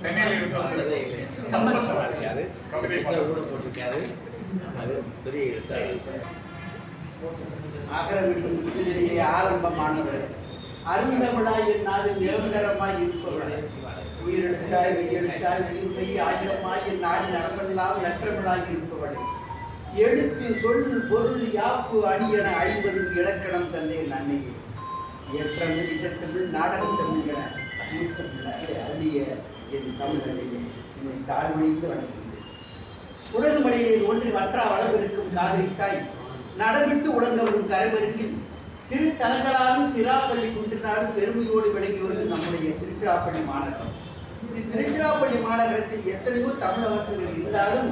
சென்னையில் இருந்து கவிதை கூட போட்டிருக்காரு அது பெரிய எழுத்தாளர் ஆரம்பமானவர் அருந்தமிழாய் என்னாவில் நிரந்தரமாய் இருப்பவர்களே உயிரெழுத்தாய் மெய்யெழுத்தாய் உயிர்மை ஆயுதமாய் என் நாடு நரம்பெல்லாம் நற்றமிழாய் இருப்பவர்களே எழுத்து சொல் பொருள் யாப்பு அணியன ஐம்பது இலக்கணம் தந்தேன் அன்னையே ஏற்றமிழ் இசத்தமிழ் நாடகத் என மூத்தமிழ் அருளிய என் தமிழ் என்னை தாழ்வணிந்து வணங்குகிறேன். உடல்மலையிலே ஒன்றி வற்றா வளவிருக்கும் காதலித்தாய் நடவிட்டு உழங்கவரும் கரைமருங்கில் திருத்தலங்களாலும் சிராப்பள்ளி குன்றினாலும் பெருமையோடு விளங்கி வருது நம்முடைய திருச்சிராப்பள்ளி மாநகரம். இது திருச்சிராப்பள்ளி மாநகரத்தில் எத்தனையோ தமிழ் அமைப்புகள் இருந்தாலும்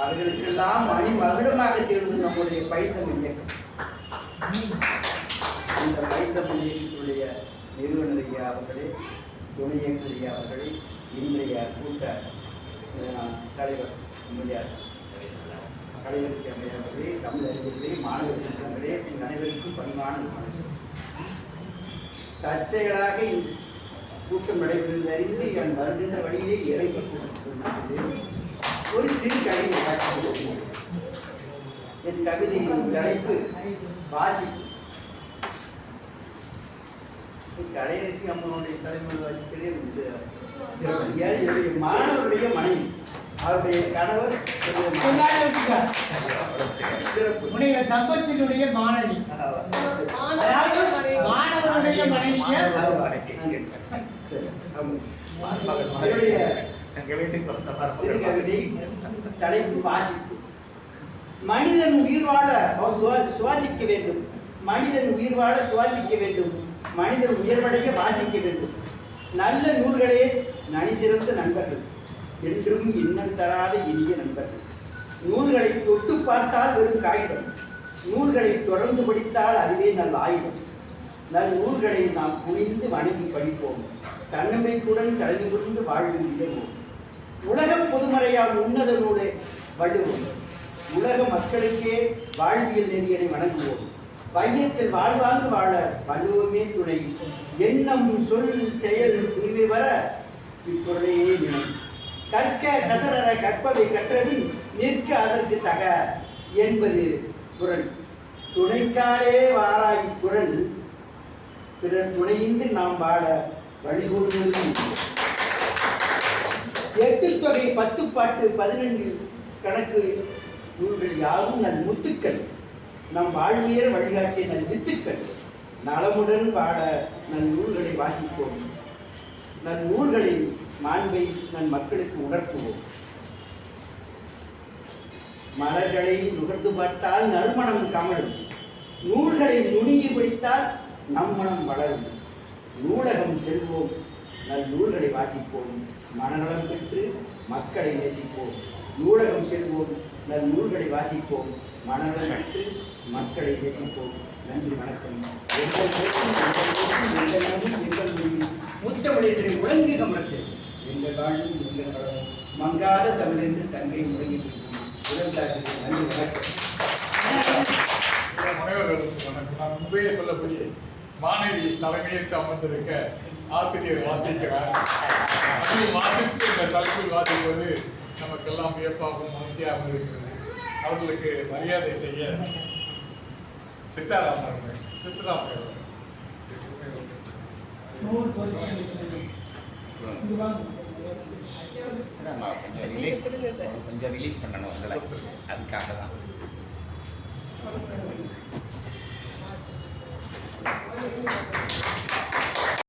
அவர்களுக்கெல்லாம் மணி மகுடமாக தேர்வது நம்முடைய பைத்தமிழ் இயக்கம். இந்த பைத்தமிழ் இயக்கத்துடைய நிறுவனர் ஐயா அவர்களே துணை இயக்குனர் ஐயா அவர்களே இன்றைய கூட்ட தலைவர் எம்எல்ஏர் கலைவரிசி அம்மையார் அவர்களே தமிழ் அறிஞர்களே மாணவ அனைவருக்கும் பணிவான வணக்கம். தற்செயலாக கூட்டம் நடைபெறுவது அறிந்து என் வருகின்ற வழியிலே இறங்கி ஒரு சிறு கவிதை என் கவிதையின் தலைப்பு வாசிப்பு. கலையரசி அம்மனுடைய தலைமையில் வாசிக்கிறதே. ஏன் என்னுடைய மாணவருடைய மனைவி. அவருடைய கணவர். சிறப்பு. மாணவி. மாணவருடைய ஆமாம். அவருடைய தலைப்பு வாசிப்பு. மனிதன் உயிர் வாழ சுவாசிக்க வேண்டும். மனிதன் உயிர் வாழ சுவாசிக்க வேண்டும். மனிதன் உயர்வடைய வாசிக்க வேண்டும் நல்ல நூல்களே நனி சிறந்த நண்பர்கள். என்றும் இன்னம் தராத இனிய நண்பர்கள். நூல்களை தொட்டு பார்த்தால் வெறும் காகிதம். நூல்களை தொடர்ந்து படித்தால் அதுவே நல்ல ஆயுதம். நல் நூல்களை நாம் குனிந்து வணங்கி படிப்போம். தன்னமைக்குடன் கலந்து கொண்டு வாழ்வில் இயங்குவோம். உலக பொதுமறையால் உன்னத நூலை வள்ளுவோம். உலக மக்களுக்கே வாழ்வியல் நெறியனை வணங்குவோம். வையத்தில் வாழ்வாங்கு வாழ வள்ளுவமே துணை. எண்ணம் சொல் செயல் தீமை வர இப்பொருளையே இனம் கற்க கசடர கற்பவை கற்றபின் நிற்க அதற்கு தக என்பது குரல். துணைக்காலே வாராய் குரல். பிறர் துணையின்றி நாம் வாழ வழிகூறுவது எட்டு தொகை பத்து பாட்டு பதினெண்டு கணக்கு நூல்கள் யாரும் நன் முத்துக்கள். நம் வாழ்வியர் வழிகாட்டிய நல் வித்துக்கள். நலமுடன் வாழ நல் நூல்களை வாசிப்போம். நன் நூல்களின் மாண்பை நன் மக்களுக்கு உணர்த்துவோம். மலர்களை நுகர்ந்து பார்த்தால் நறுமணம் கமழும். நூல்களை நுணுங்கி பிடித்தால் நம் மனம் வளரும். நூலகம் செல்வோம். நல் நூல்களை வாசிப்போம். மனநலம் பெற்று மக்களை நேசிப்போம். நூலகம் செல்வோம். நூல்களை வாசிப்போம் மனதை பெற்று மக்களை நேசிப்போம். நன்றி வணக்கம். முத்தமிழர்களை உலங்கு கமரசு எங்கள் வாழ்வும் எங்கள் வளரும் மங்காத தமிழ் என்று சங்கை முழங்கிட்டு உடல் சார்பில் நன்றி வணக்கம். முனைவர்களுக்கு நான் முன்பே சொல்லக்கூடிய மாணவி தலைமையேற்று அமர்ந்திருக்க ஆசிரியர் வாசிக்கிறார். அதில் வாசிப்பு இந்த தலைப்பில் வாசிப்பது நமக்கெல்லாம் வியப்பாகவும் மகிழ்ச்சியாகவும் இருக்கிறது. அவர்களுக்கு மரியாதை செய்ய சித்தாராமன் அவர்கள் சித்தராமன் அவர்கள். கொஞ்சம் ரிலீஃப் கொஞ்சம் ரிலீஃப் பண்ணணும் உங்களை அதுக்காக தான். Thank you.